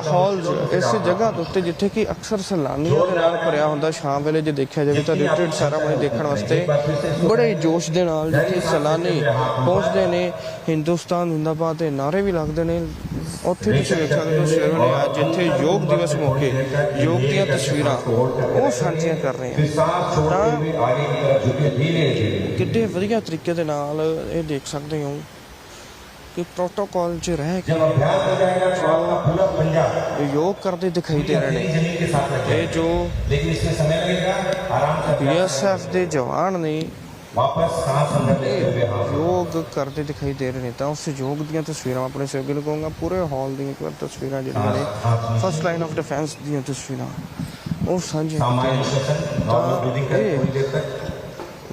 S1: ਹਾਲਸ ਇਸ ਜਗ੍ਹਾ ਦੇ ਉੱਤੇ ਜਿੱਥੇ ਕਿ ਅਕਸਰ ਸੈਲਾਨੀਆਂ ਦੇ ਨਾਲ ਭਰਿਆ ਹੁੰਦਾ ਸ਼ਾਮ ਵੇਲੇ ਜੇ ਦੇਖਿਆ ਜਾਵੇ ਤਾਂ ਰਿਟਰੀਟ ਸੈਰਾਮਨੀ ਦੇਖਣ ਵਾਸਤੇ ਬੜੇ ਜੋਸ਼ ਦੇ ਨਾਲ ਜਿੱਥੇ ਸੈਲਾਨੀ ਪਹੁੰਚਦੇ ਨੇ ਹਿੰਦੁਸਤਾਨ ਜ਼ਿੰਦਾਬਾਦ ਦੇ ਨਾਰੇ ਵੀ ਲੱਗਦੇ ਨੇ ਉੱਥੇ ਤੁਸੀਂ ਵੇਖ ਸਕਦੇ ਹੋ ਸੇਰਮਨੀ ਆ। ਜਿੱਥੇ ਯੋਗ ਦਿਵਸ ਮੌਕੇ ਯੋਗ ਦੀਆਂ ਤਸਵੀਰਾਂ ਉਹ ਸਾਂਝੀਆਂ ਕਰ ਰਹੇ ਆ।
S3: ਤਾਂ
S1: ਕਿੱਡੇ ਵਧੀਆ ਤਰੀਕੇ ਦੇ ਨਾਲ ਇਹ ਦੇਖ ਸਕਦੇ ਹੋ ਕਿ ਪ੍ਰੋਟੋਕਾਲ 'ਚ ਰਹਿ ਕੇ ਯੋਗ ਕਰਦੇ ਦਿਖਾਈ ਦੇ ਰਹੇ ਨੇ। ਇਹ
S3: ਜੋ ਲੇਕਿਨ ਇਸ ਵਿੱਚ ਸਮਾਂ ਲੱਗੇਗਾ
S1: ਆਰਾਮ ਦੇ ਜਵਾਨ ਨੇ
S3: ਵਾਪਸ ਸਾਹ ਅੰਦਰ ਲੈਂਦੇ ਹੋਏ ਹਾਂ।
S1: ਯੋਗ ਕਰਦੇ ਦਿਖਾਈ ਦੇ ਰਹੇ ਨੇ ਤਾਂ ਉਸ ਯੋਗ ਦੀਆਂ ਤਸਵੀਰਾਂ ਆਪਣੇ ਸਹਿਯੋਗੀ ਨੂੰ ਕਹੂੰਗਾ। ਪੂਰੇ ਹਾਲ ਦੀਆਂ ਇੱਕ ਤਸਵੀਰਾਂ ਜਿਹੜੀਆਂ ਨੇ ਫਸਟ ਲਾਈਨ ਆਫ ਡਿਫੈਂਸ ਦੀਆਂ ਤਸਵੀਰਾਂ। ਉਹ
S3: ਸਾਂਝੇ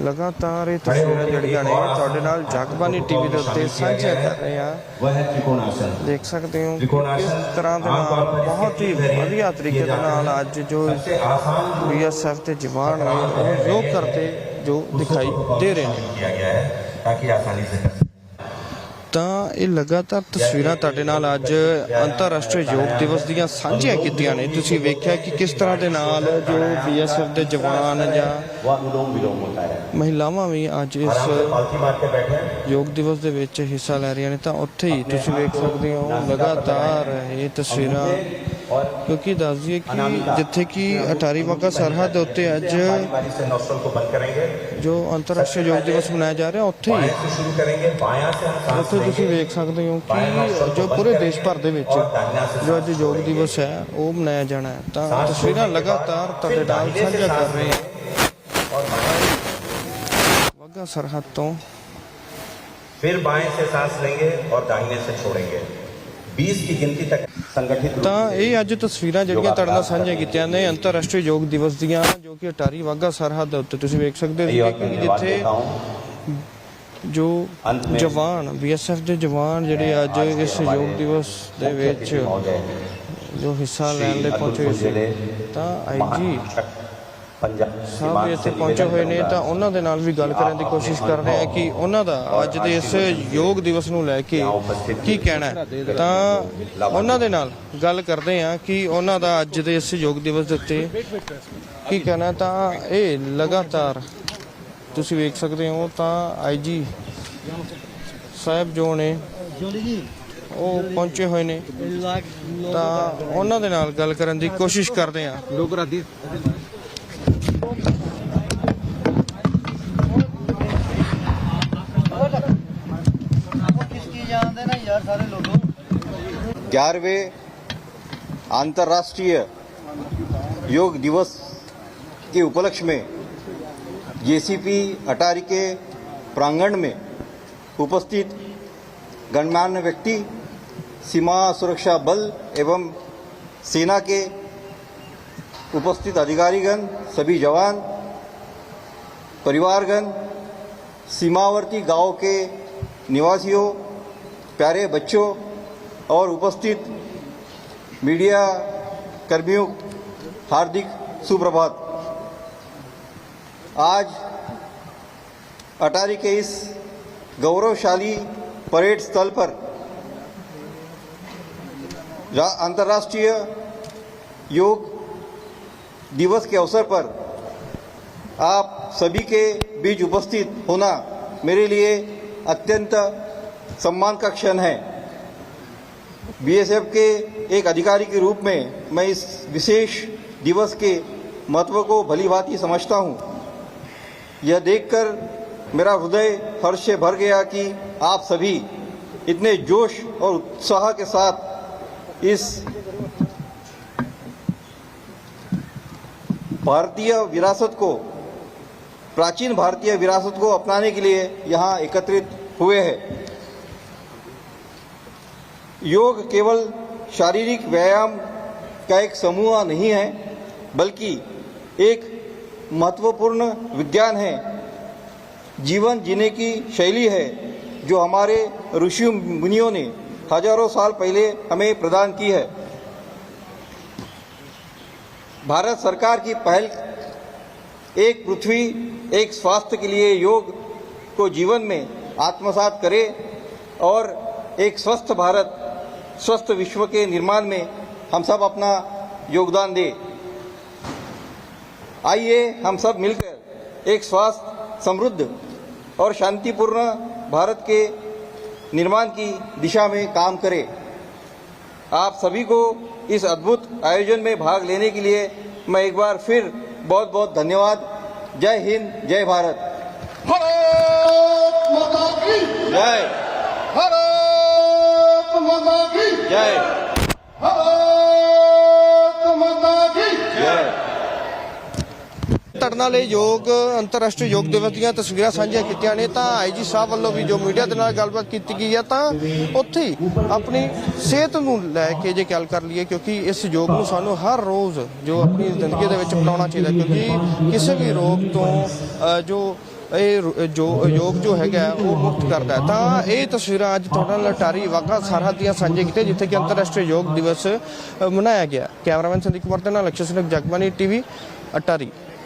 S1: ਲਗਾਤਾਰ ਇਹ ਤਸਵੀਰਾਂ ਜਿਹੜੀਆਂ ਨੇ ਤੁਹਾਡੇ ਨਾਲ ਜਗਬਾਨੀ ਟੀਵੀ ਦੇ ਉੱਤੇ ਸਾਂਝੀਆਂ ਕਰ ਰਹੇ ਆ
S3: ਉਹ ਹੈ ਤ੍ਰਿਕੋਣਾਸਨ।
S1: ਦੇਖ ਸਕਦੇ ਹੋ ਕਿਸ ਤਰ੍ਹਾਂ ਦੇ ਨਾਲ ਬਹੁਤ ਹੀ ਵਧੀਆ ਤਰੀਕੇ ਦੇ ਨਾਲ ਅੱਜ ਜੋ ਬੀਐਸਐਫ ਤੇ ਜਵਾਨ ਨੇ ਉਹ ਯੋਗ जो दिखाई दे रहे हैं
S3: किया गया है ताकि आसानी से
S1: ਤਾਂ ਇਹ ਲਗਾਤਾਰ ਤਸਵੀਰਾਂ ਤੁਹਾਡੇ ਨਾਲ ਅੱਜ ਅੰਤਰਰਾਸ਼ਟਰੀ ਯੋਗ ਦਿਵਸ ਦੀਆਂ ਸਾਂਝੀਆਂ ਕੀਤੀਆਂ ਨੇ। ਤੁਸੀਂ ਵੇਖਿਆ ਕਿ ਕਿਸ ਤਰ੍ਹਾਂ ਦੇ ਨਾਲ ਜੋ ਬੀਐਸਐਫ ਦੇ ਜਵਾਨ ਜਾਂ ਮਹਿਲਾਵਾਂ ਵੀ ਅੱਜ ਇਸ ਯੋਗ ਦਿਵਸ ਦੇ ਵਿੱਚ ਹਿੱਸਾ ਲੈ ਰਹੀਆਂ ਨੇ ਤਾਂ ਉੱਥੇ ਹੀ ਤੁਸੀਂ ਵੇਖ ਸਕਦੇ ਹੋ ਲਗਾਤਾਰ ਇਹ ਤਸਵੀਰਾਂ। ਕਿਉਂਕਿ ਦੱਸ ਕਿ ਜਿੱਥੇ ਕਿ ਅਟਾਰੀ ਮੱਕਾ ਸਰਹੱਦ ਦੇ ਉੱਤੇ ਅੱਜ ਜੋ ਅੰਤਰਰਾਸ਼ਟਰੀ ਯੋਗ ਦਿਵਸ ਮਨਾਇਆ ਜਾ ਰਿਹਾ ਉੱਥੇ ਹੀ ਉੱਥੇ ਤੁਸੀਂ ਵੇਖ ਸਕਦੇ ਹੋ ਕਿ ਜੋ ਪੂਰੇ ਦੇਸ਼ ਭਰ ਦੇ ਵਿੱਚ ਜੋ ਅੱਜ ਯੋਗ ਦਿਵਸ ਹੈ ਉਹ ਮਨਾਇਆ ਜਾਣਾ ਹੈ ਤਾਂ ਤਸਵੀਰਾਂ ਲਗਾਤਾਰ ਤੁਹਾਡੇ ਨਾਲ ਸਾਂਝਾ ਕਰ ਰਹੇ ਹਾਂ
S3: और बाएं
S1: ਵਾਗਾ ਸਰਹੱਦ ਤੋਂ
S3: फिर बाएं से सांस लेंगे और दाहिने से छोड़ेंगे 20 की गिनती तक संगठित रूप
S1: ਤਾਂ
S3: से
S1: ਇਹ ਅੱਜ ਤਸਵੀਰਾਂ ਜਿਹੜੀਆਂ ਤੁਹਾਡੇ ਨਾਲ ਸਾਂਝੀਆਂ ਕੀਤੀਆਂ ਨੇ ਅੰਤਰਰਾਸ਼ਟਰੀ ਯੋਗ ਦਿਵਸ ਦੀਆਂ ਜੋ ਕਿ ਅਟਾਰੀ ਵਾਗਾ ਸਰਹੱਦ ਦੇ ਉੱਤੇ ਤੁਸੀਂ ਵੇਖ ਸਕਦੇ
S2: ये
S1: ਹੋ
S2: और
S1: ਕਿ
S2: धन्यवाद
S1: ਜਿੱਥੇ
S2: देता हूँ
S1: ਜੋ ਜਵਾਨ ਬੀਐਸਐਫ ਦੇ ਜਵਾਨ ਜਿਹੜੇ ਅੱਜ ਇਸ ਯੋਗ ਦਿਵਸ ਦੇ ਵਿੱਚ ਜੋ ਹਿੱਸਾ ਲੈਣ ਲਈ ਪਹੁੰਚੇ ਸੀ ਤਾਂ ਆਈਜੀ ਸਾਹਿਬ ਇੱਥੇ ਪਹੁੰਚੇ ਹੋਏ ਨੇ ਤਾਂ ਉਹਨਾਂ ਦੇ ਨਾਲ ਵੀ ਗੱਲ ਕਰਨ ਦੀ ਕੋਸ਼ਿਸ਼ ਕਰ ਰਹੇ ਹਾਂ ਕਿ ਉਹਨਾਂ ਦਾ ਅੱਜ ਦੇ ਇਸ ਯੋਗ ਦਿਵਸ ਨੂੰ ਲੈ ਕੇ ਕੀ ਕਹਿਣਾ ਹੈ? ਤਾਂ ਉਹਨਾਂ ਦੇ ਨਾਲ ਗੱਲ ਕਰਦੇ ਆ ਕਿ ਉਹਨਾਂ ਦਾ ਅੱਜ ਦੇ ਇਸ ਯੋਗ ਦਿਵਸ ਦੇ ਉੱਤੇ ਕੀ ਕਹਿਣਾ ਤਾਂ ਇਹ ਲਗਾਤਾਰ ਤੁਸੀਂ ਵੇਖ ਸਕਦੇ ਹੋ ਤਾਂ ਆਈਜੀ ਸਾਹਿਬ ਜੋ ਨੇ ਉਹ ਪਹੁੰਚੇ ਹੋਏ ਨੇ ਤਾਂ ਉਹਨਾਂ ਦੇ ਨਾਲ ਗੱਲ ਕਰਨ ਦੀ ਕੋਸ਼ਿਸ਼ ਕਰਦੇ ਆ
S4: किसकी जानते ना यार सारे लोगों
S5: ग्यारहवें अंतर्राष्ट्रीय योग दिवस के उपलक्ष्य में जेसीपी अटारी के प्रांगण में उपस्थित गणमान्य व्यक्ति, सीमा सुरक्षा बल एवं सेना के उपस्थित अधिकारीगण, सभी जवान, परिवारगण, सीमावर्ती गाँव के निवासियों, प्यारे बच्चों और उपस्थित मीडिया कर्मियों, हार्दिक सुप्रभात। आज अटारी के इस गौरवशाली परेड स्थल पर अंतर्राष्ट्रीय योग दिवस के अवसर पर आप सभी के बीच उपस्थित होना मेरे लिए अत्यंत सम्मान का क्षण है। बीएसएफ के एक अधिकारी के रूप में मैं इस विशेष दिवस के महत्व को भली भांति समझता हूँ। यह देखकर मेरा हृदय हर्ष से भर गया कि आप सभी इतने जोश और उत्साह के साथ इस भारतीय विरासत को, प्राचीन भारतीय विरासत को अपनाने के लिए यहाँ एकत्रित हुए हैं। योग केवल शारीरिक व्यायाम का एक समूह नहीं है, बल्कि एक महत्वपूर्ण विज्ञान है। जीवन जीने की शैली है, जो हमारे ऋषि मुनियों ने हज़ारों साल पहले हमें प्रदान की है। भारत सरकार की पहल, एक पृथ्वी, एक स्वास्थ्य के लिए योग को जीवन में आत्मसात करे और एक स्वस्थ भारत, स्वस्थ विश्व के निर्माण में हम सब अपना योगदान दें। आइए हम सब मिलकर एक स्वास्थ्य समृद्ध और शांतिपूर्ण भारत के निर्माण की दिशा में काम करें। आप सभी को इस अद्भुत आयोजन में भाग लेने के लिए मैं एक बार फिर बहुत बहुत धन्यवाद। जय हिंद जय भारत। जय।
S6: भारत
S5: जय।
S1: ਤੁਹਾਡੇ ਨਾਲ ਇਹ ਯੋਗ, ਅੰਤਰਰਾਸ਼ਟਰੀ ਯੋਗ ਦਿਵਸ ਦੀਆਂ ਤਸਵੀਰਾਂ ਸਾਂਝੀਆਂ ਕੀਤੀਆਂ ਨੇ, ਤਾਂ ਆਈਜੀ ਸਾਹਿਬ ਵੱਲੋਂ ਵੀ ਜੋ ਮੀਡੀਆ ਦੇ ਨਾਲ ਗੱਲਬਾਤ ਕੀਤੀ ਗਈ ਹੈ ਤਾਂ ਉੱਥੇ ਆਪਣੀ ਸਿਹਤ ਨੂੰ ਲੈ ਕੇ ਜੇ ਗੱਲ ਕਰ ਲਈਏ, ਕਿਉਂਕਿ ਇਸ ਯੋਗ ਨੂੰ ਸਾਨੂੰ ਹਰ ਰੋਜ਼ ਜੋ ਆਪਣੀ ਜ਼ਿੰਦਗੀ ਦੇ ਵਿੱਚ ਅਪਣਾਉਣਾ ਚਾਹੀਦਾ, ਕਿਉਂਕਿ ਕਿਸੇ ਵੀ ਰੋਗ ਤੋਂ ਜੋ ਇਹ ਜੋ ਯੋਗ ਜੋ ਹੈਗਾ, ਉਹ ਮੁਕਤ ਕਰਦਾ ਤਾਂ ਇਹ ਤਸਵੀਰਾਂ ਅੱਜ ਤੁਹਾਡੇ ਨਾਲ ਅਟਾਰੀ ਵਾਗਾ ਸਰਹੱਦ ਦੀਆਂ ਸਾਂਝੇ ਕੀਤੀਆਂ, ਜਿੱਥੇ ਕਿ ਅੰਤਰਰਾਸ਼ਟਰੀ ਯੋਗ ਦਿਵਸ ਮਨਾਇਆ ਗਿਆ। ਕੈਮਰਾਮੈਨ ਸੰਦੀਪ ਕੁਮਾਰ ਦੇ ਨਾਲ ਅਕਸ਼ਰ ਸਿੰਘ ਜਗਬਾਨੀ ਟੀਵੀ, ਅਟਾਰੀ।